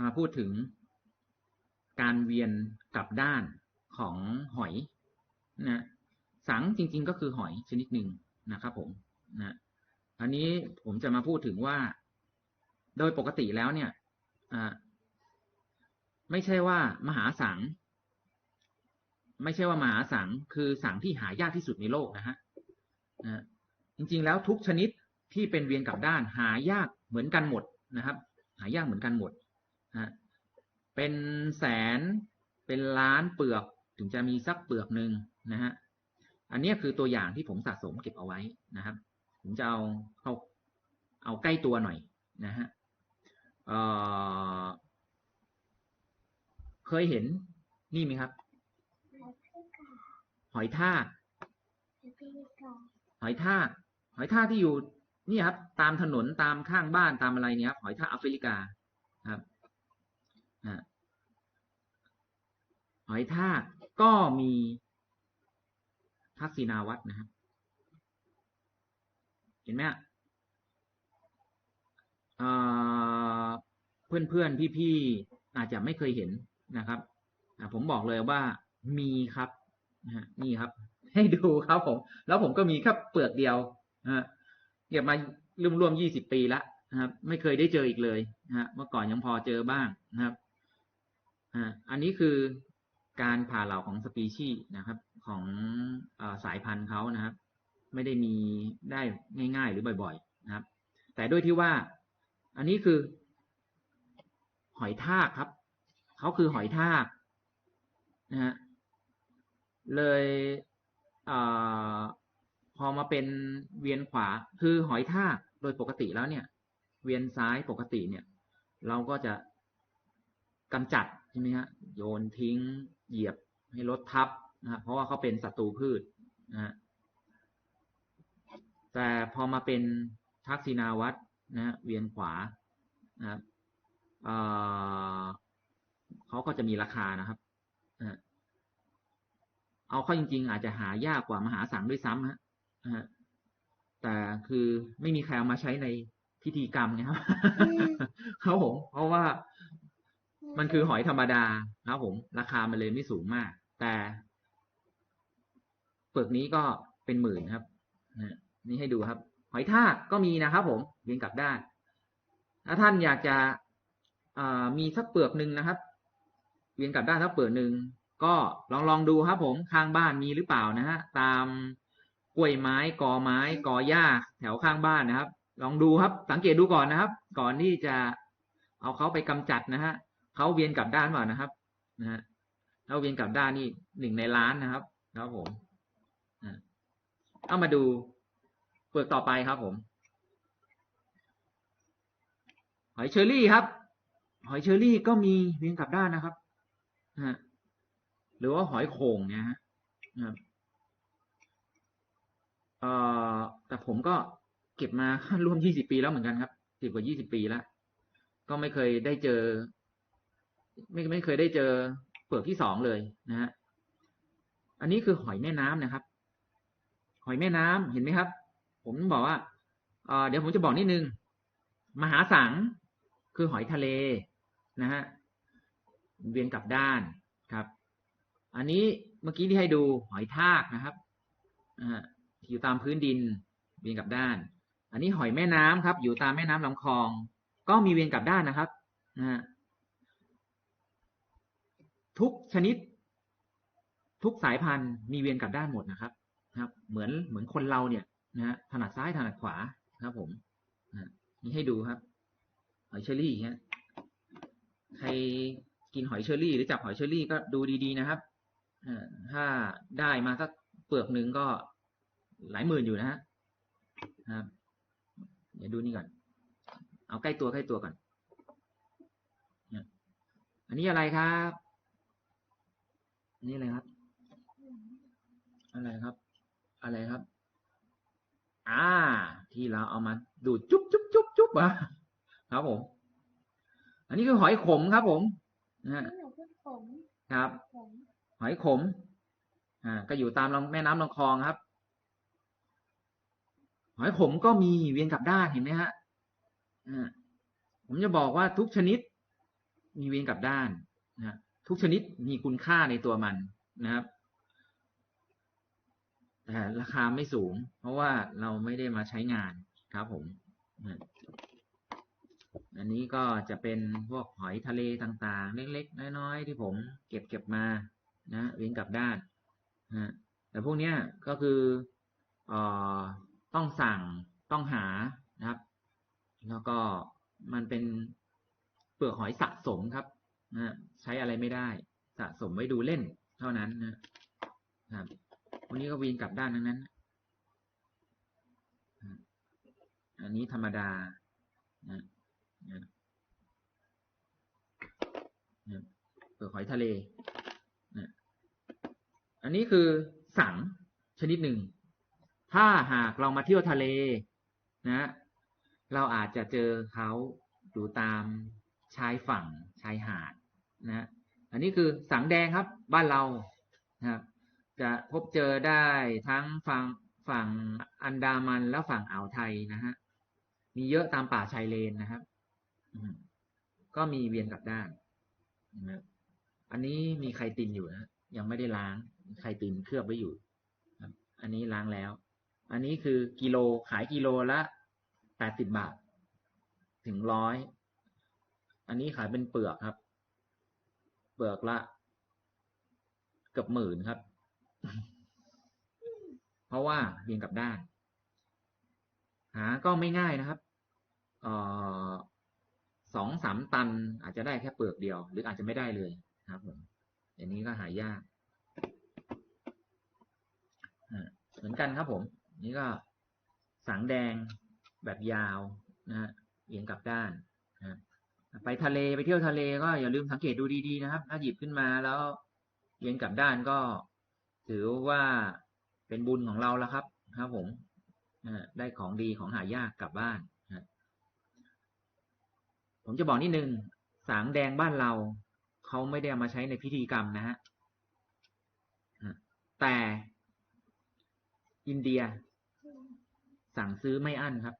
มาพูดถึงการเวียนกลับด้านของหอยนะสังจริง ๆ ก็คือหอยชนิดหนึ่งนะครับผมนะอันนี้ผมจะมาพูดถึงว่า โดยปกติแล้วเนี่ยอ่าไม่ใช่ว่ามหาสัง ไม่ใช่ว่ามหาสังคือสังที่หายากที่สุดในโลกนะฮะนะจริง ๆ แล้วทุกชนิดที่เป็นเวียนกลับด้านหายากเหมือนกันหมดนะครับ หายากเหมือนกันหมด นะเป็นแสนเป็นล้านเปลือกถึงจะมีสักเปลือกหนึ่งนะฮะอันนี้คือตัวอย่างที่ผมสะสมเก็บเอาไว้นะครับ ผมจะเอาเข้าเอาใกล้ตัวหน่อยนะฮะเเคยเห็นนี่ไหมครับ หอยทากหอยทากหอยทากที่อยู่นี่ครับ ตามถนนตามข้างบ้านตามอะไรเนี่ยครับหอยทากแอฟริกาครับ หอยทากก็มีทักษิณาวัตนะครับเห็นไหมเพื่อนเพื่อนๆพี่ๆอาจจะไม่เคยเห็นนะครับผมบอกเลยว่ามีครับนี่ครับ ให้ดูครับผม แล้วผมก็มีแค่เปลือกเดียวเก็บมารวมรวมยี่สิบปีแล้วนะครับ ไม่เคยได้เจออีกเลยนะฮะเมื่อก่อนยังพอเจอบ้างนะครับ อ่าอันนี้คือการผ่าเหล่าของสปีชีส์นะครับ ของอสายพันธุ์เขานะครับ ไม่ได้มีได้ง่ายๆ หรือบ่อย ๆ นะครับ แต่ด้วยที่ว่า อันนี้คือ หอยทากครับเขาคือหอยทากนะฮะเลยอพอมาเป็นเวียนขวาคือหอยทากโดยปกติแล้วเนี่ย เวียนซ้ายปกติเนี่ย เราก็จะกำจัด ใช่ไหมฮะโยนทิ้ง เหยียบให้รถทับนะฮะเพราะว่าเขาเป็นศัตรูพืชนะฮะแต่พอมาเป็นทักษิณาวัตนะฮะเวียนขวานะครับเขาก็จะมีราคานะครับเอาเข้าจริง ๆ อาจจะหายากกว่ามหาสังด้วยซ้ำฮะแต่คือไม่มีใครเอามาใช้ในพิธีกรรมนะครับครับผมเพราะว่า มันคือหอยธรรมดาครับผม ราคามันเลยไม่สูงมาก แต่เปลือกนี้ก็เป็นหมื่นครับนี่ให้ดูครับ หอยทากก็มีนะครับ ผมเรียงกลับด้านถ้าท่านอยากจะมีสักเปลือกหนึ่งนะครับ เวียนกลับด้านสักเปลือกหนึ่งก็ลองลองดูครับ ผมข้างบ้านมีหรือเปล่านะฮะตามกล้วยไม้กอไม้กอหญ้าแถวข้างบ้านนะครับ ลองดูครับ สังเกตดูก่อนนะครับ ก่อนที่จะเอาเขาไปกำจัดนะฮะ เขาเวียนกลับด้านเปล่านะครับนะฮะเราเวียนกลับด้านนี่หนึ่งในล้านนะครับครับผมเอามาดูเปลือกต่อไปครับผม หอยเชอรี่ครับ หอยเชอรี่ก็มีเวียนกลับด้านนะครับฮะหรือว่าหอยโข่งเนี่ยฮะนะครับเอ่อแต่ผมก็เก็บมาร่วมยี่สิบปีแล้วเหมือนกันครับสิบกว่ายี่สิบปีแล้ว ก็ไม่เคยได้เจอ ไม่ไม่เคยได้เจอเปลือกที่สองเลยนะฮะอันนี้คือหอยแม่น้ำนะครับ หอยแม่น้ำเห็นไหมครับ ผมบอกว่าเดี๋ยวผมจะบอกนิดนึง มหาสังคือหอยทะเลนะฮะเวียนกลับด้านครับ อันนี้เมื่อกี้ที่ให้ดูหอยทากนะครับอยู่ตามพื้นดินเวียนกลับด้าน อันนี้หอยแม่น้ำครับ อยู่ตามแม่น้ำลำคลอง ก็มีเวียนกลับด้านนะครับนะฮะ ทุกชนิด ทุกสายพันธุ์มีเวียนกลับด้านหมดนะครับครับ เหมือนเหมือนคนเราเนี่ยนะฮะถนัดซ้ายถนัดขวาครับ ผมนี่ให้ดูครับ หอยเชอรี่ฮะใครกินหอยเชอรี่ หรือจับหอยเชอรี่ก็ดูดีๆนะครับถ้าได้มาสักเปลือกหนึ่งก็หลายหมื่นอยู่นะฮะครับเดี๋ยวดูนี่ก่อน เอาใกล้ตัวใกล้ตัวก่อนอันนี้อะไรครับ นี่อะไรครับ อะไรครับ อะไรครับ อ่า ที่เราเอามาดูจุ๊บจุ๊บจุ๊บจุ๊บอะครับผม อันนี้คือหอยขมครับ ผมนะฮะครับ หอยขม อ่า ก็อยู่ตามลำแม่น้ำลำคลองครับ หอยขมก็มีเวียนกลับด้านเห็นไหมฮะอ่าผมจะบอกว่าทุกชนิด มีเวียนกลับด้านนะ ทุกชนิดมีคุณค่าในตัวมันนะครับแต่ราคาไม่สูง เพราะว่าเราไม่ได้มาใช้งานครับผม อันนี้ก็จะเป็นพวกหอยทะเลต่างๆ เล็กๆ น้อยๆ ที่ผมเก็บเก็บมานะเวียนกลับด้านนะแต่พวกนี้ก็คือออต้องสั่งต้องหานะครับ แล้วก็มันเป็นเปลือกหอยสะสมครับ นะใช้อะไรไม่ได้ สะสมไว้ดูเล่น เท่านั้นนะครับวันนี้ก็วีนกลับด้านทั้งนั้น อันนี้ธรรมดานะนะนะเปลือกหอยทะเลนะอันนี้คือสังชนิดหนึ่ง ถ้าหากเรามาเที่ยวทะเลนะ เราอาจจะเจอเขาอยู่ตามชายฝั่งชายหาด นะอันนี้คือสังแดงครับบ้านเรานะครับจะพบเจอได้ทั้งฝั่งฝั่งอันดามันและฝั่งอ่าวไทยนะฮะมีเยอะตามป่าชายเลนนะครับก็มีเวียนกลับด้านนะอันนี้มีไข่ตินอยู่นะยังไม่ได้ล้างไข่ตินเคลือบไว้อยู่อันนี้ล้างแล้ว อันนี้คือกิโลขายกิโลละแปดสิบบาท ถึงร้อย อันนี้ขายเป็นเปลือกครับ เปลือกละเกือบหมื่นครับ เพราะว่าเรียงกับด้าน หาก็ไม่ง่ายนะครับออสองสามตันอาจจะได้แค่เปลือกเดียว หรืออาจจะไม่ได้เลยครับผมอย่างนี้ก็หายากเหมือนกันครับผม นี่ก็สังแดงแบบยาวนะฮะเอียงกลับด้านนะ ไปทะเลไปเที่ยวทะเลก็อย่าลืมสังเกตดูดีๆนะครับ ถ้าหยิบขึ้นมาแล้วเอียงกลับด้านก็ ถือว่าเป็นบุญของเราแล้วครับ ครับผมได้ของดีของหายากกลับบ้านผมจะบอกนิดนึงสางแดงบ้านเราเขาไม่ได้ามาใช้ในพิธีกรรมนะฮะแต่อินเดีย สั่งซื้อไม่อั้นครับ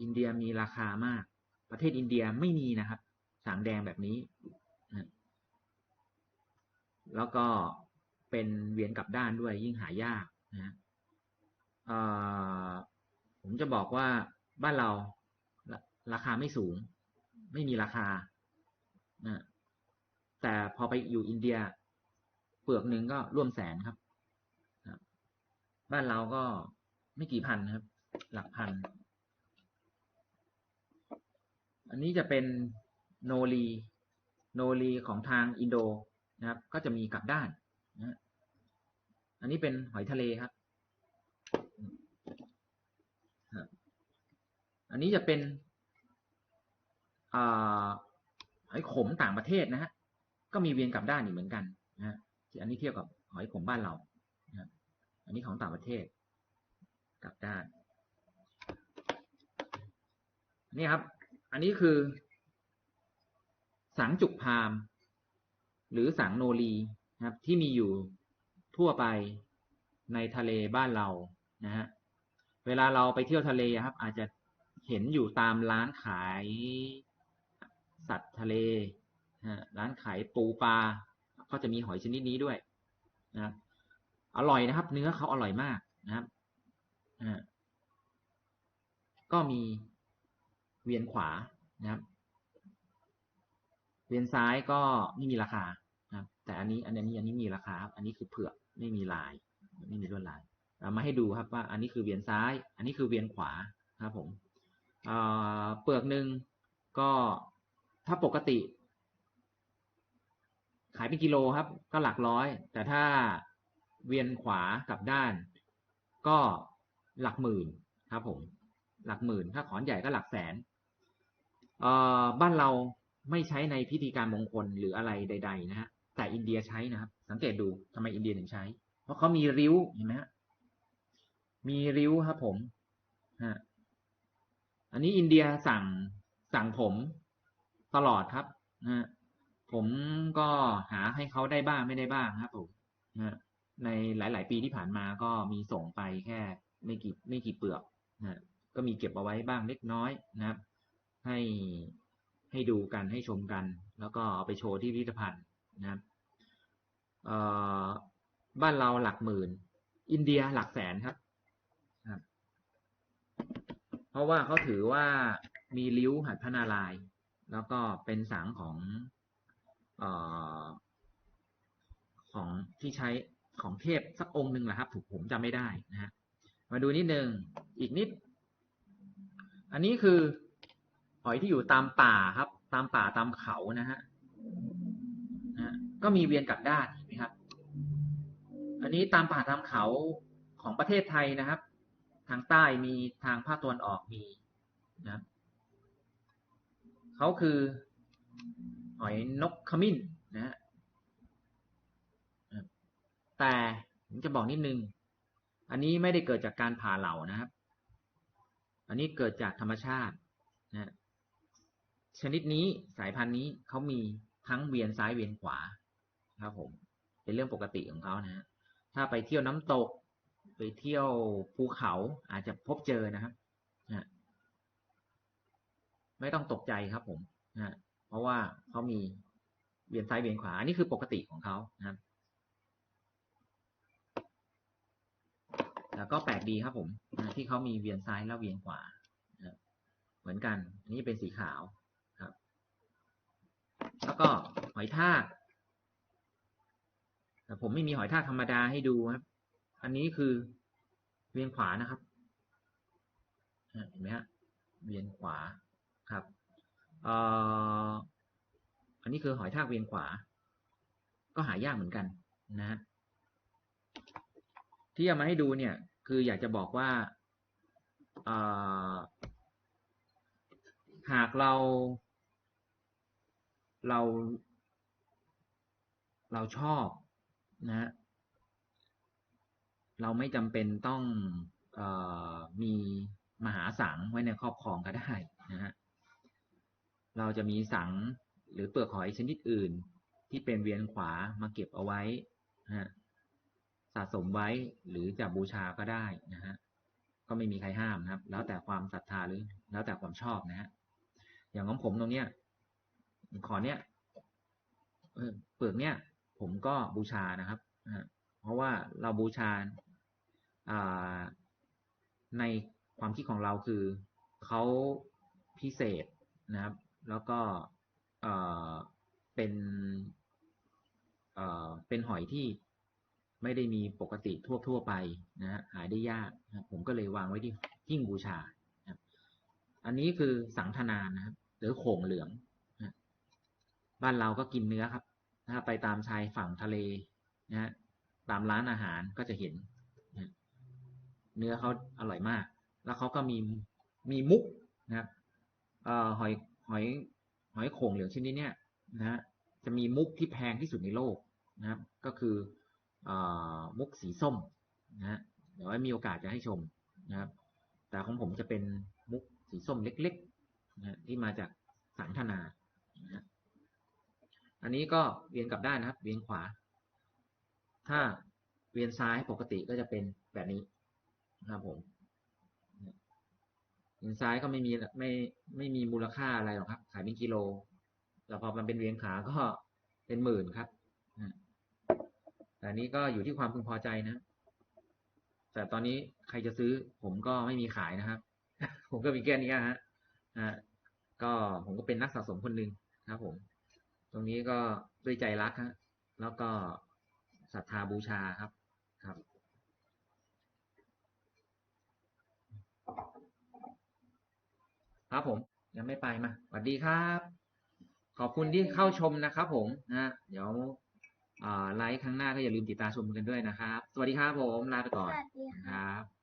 อินเดียมีราคามาก ประเทศอินเดียไม่มีนะครับ สางแดงแบบนี้อะแล้วก็เป็นเวียนกลับด้านด้วยยิ่งหายากนะฮะผมจะบอกว่าบ้านเราราคาไม่สูง ไม่มีราคานะแต่พอไปอยู่อินเดีย เปลือกหนึ่งก็ร่วมแสนครับครับบ้านเราก็ไม่กี่พันครับ หลักพัน อันนี้จะเป็นโนรีโนรีของทางอินโดนะครับ ก็จะมีกลับด้านนะอันนี้เป็นหอยทะเลครับ อันนี้จะเป็นอหอยขมต่างประเทศนะฮะ ก็มีเวียนกลับด้านอีกเหมือนกันนะฮะอันนี้เทียบกับหอยขมบ้านเรานะอันนี้ของต่างประเทศกลับด้าน นี่ครับ อันนี้คือ สังจุกพาม หรือสังโนรีนะครับ ที่มีอยู่ทั่วไปในทะเลบ้านเรานะฮะเวลาเราไปเที่ยวทะเลครับ อาจจะเห็นอยู่ตามร้านขายสัตว์ทะเลนะฮะร้านขายปูปลาก็จะมีหอยชนิดนี้ด้วยนะครับอร่อยนะครับ เนื้อเขาอร่อยมากนะครับก็มี วียนขวานะครับ เวียนซ้ายก็ไม่มีราคานะครับ แต่อันนี้อันนี้อันนี้มีราคาครับอันนี้คือเผือกไม่มีลายไม่มีลวดลายเอามาให้ดูครับว่าอันนี้คือเวียนซ้าย อันนี้คือเวียนขวาครับผมเปลือกหนึ่งก็ถ้าปกติ ขายเป็นกิโลครับ ก็หลักร้อย แต่ถ้าเวียนขวากลับด้าน ก็หลักหมื่นครับผม หลักหมื่น ถ้าขอนใหญ่ก็หลักแสน บ้านเราไม่ใช้ในพิธีการมงคลหรืออะไรใด ๆ นะฮะแต่อินเดียใช้นะครับ สังเกตดูทำไมอินเดียถึงใช้ เพราะเขามีริ้วเห็นไหมฮะมีริ้วครับผมฮะอันนี้อินเดียสั่งสั่งผมตลอดครับนะฮะผมก็หาให้เขาได้บ้างไม่ได้บ้างครับผมนะในหลาย ๆ ปีที่ผ่านมาก็มีส่งไปแค่ไม่กี่ไม่กี่เปลือกนะก็มีเก็บเอาไว้บ้างเล็กน้อยนะครับ ให้ให้ดูกันให้ชมกัน แล้วก็เอาไปโชว์ที่พิพิธภัณฑ์นะครับบ้านเราหลักหมื่น อินเดียหลักแสนครับ เพราะว่าเขาถือว่ามีริ้วหัดพระนาราย แล้วก็เป็นสังของออของที่ใช้ของเทพสักองค์หนึ่งแหละครับ ถูกผมจำไม่ได้นะฮะมาดูนิดนึงอีกนิด อันนี้คือ หอยที่อยู่ตามป่าครับ ตามป่าตามเขานะฮะนะก็มีเวียนกลับด้านเห็นไหมครับ อันนี้ตามป่าตามเขาของประเทศไทยนะครับ ทางใต้มีทางภาคตะวันออกมีนะเขาคือหอยนกขมิ้นนะฮะแต่ผมจะบอกนิดนึง อันนี้ไม่ได้เกิดจากการผ่าเหล่านะครับ อันนี้เกิดจากธรรมชาตินะ ชนิดนี้สายพันธุ์นี้เขามีทั้งเวียนซ้ายเวียนขวาครับผมเป็นเรื่องปกติของเขานะฮะถ้าไปเที่ยวน้ำตก ไปเที่ยวภูเขาอาจจะพบเจอนะครับนะฮะไม่ต้องตกใจครับผมนะเพราะว่าเขามีเวียนซ้ายเวียนขวาอันนี้คือปกติของเขานะครับ แล้วก็แปลกดีครับผมนะที่เขามีเวียนซ้ายและเวียนขวานะเหมือนกัน อันนี้เป็นสีขาว แล้วก็หอยทากแต่ผมไม่มีหอยทากธรรมดาให้ดูครับ อันนี้คือเวียนขวานะครับเห็นไหมฮะเวียนขวาครับเอ่อันนี้คือหอยทากเวียนขวา ก็หายากเหมือนกันนะฮะที่เอามาให้ดูเนี่ย คืออยากจะบอกว่าอ่อหากเรา เรา เราชอบนะ เราไม่จำเป็นต้องออมีมหาสังไว้ในครอบครองก็ได้นะฮะ เราจะมีสังหรือเปลือกหอยชนิดอื่นที่เป็นเวียนขวามาเก็บเอาไว้นะฮะสะสมไว้หรือจะบูชาก็ได้นะฮะก็ไม่มีใครห้ามนะครับ แล้วแต่ความศรัทธาหรือแล้วแต่ความชอบนะฮะอย่างของผมตรงเนี้ย ขอเนี้ยเปลือกเนี้ยผมก็บูชานะครับเพราะว่าเราบูชาในความคิดของเราคือเขาพิเศษนะครับ แล้วก็เป็นเป็นหอยที่ไม่ได้มีปกติทั่วทั่วๆไปนะฮะหายได้ยากนะผมก็เลยวางไว้ที่หิ้งบูชานะอันนี้คือสังทนานนะครับหรือโขงเหลือง บ้านเราก็กินเนื้อครับ ถ้าไปตามชายฝั่งทะเลนะฮะตามร้านอาหารก็จะเห็นนะเนื้อเขาอร่อยมาก แล้วเขาก็มีมีมุกนะครับเอ่อหอยหอยหอยโข่งเหลืองชนิดเนี้ยนะฮะจะมีมุกที่แพงที่สุดในโลกนะครับ ก็คือเอ่อมุกสีส้มนะฮะเดี๋ยวไว้มีโอกาสจะให้ชมนะครับ แต่ของผมจะเป็นมุกสีส้มเล็กๆนะฮะที่มาจากสังธนานะฮะ อันนี้ก็เวียนกลับด้านนะครับ เวียนขวา ถ้าเวียนซ้ายปกติก็จะเป็นแบบนี้นะครับผมเวียนซ้ายก็ไม่มีไม่ไม่มีมูลค่าอะไรหรอกครับ ขายเป็นกิโล แต่พอมันเป็นเวียนขาก็เป็นหมื่นครับแต่นนี้ก็อยู่ที่ความพึงพอใจนะ แต่ตอนนี้ใครจะซื้อ ผมก็ไม่มีขายนะครับ ผมก็มีแค่นี้ฮะอ่าก็ผมก็เป็นนักสะสมคนหนึ่งครับผม ตรงนี้ก็ด้วยใจรักฮะแล้วก็ศรัทธาบูชาครับครับ ครับผม ยังไม่ไปมาสวัสดีครับ ขอบคุณที่เข้าชมนะครับ ผมนะเดี๋ยวอ่าไลฟ์ครั้งหน้าก็อย่าลืมติดตามชมกันด้วยนะครับ สวัสดีครับผมลาไปก่อนสวัสดีค่ะครับ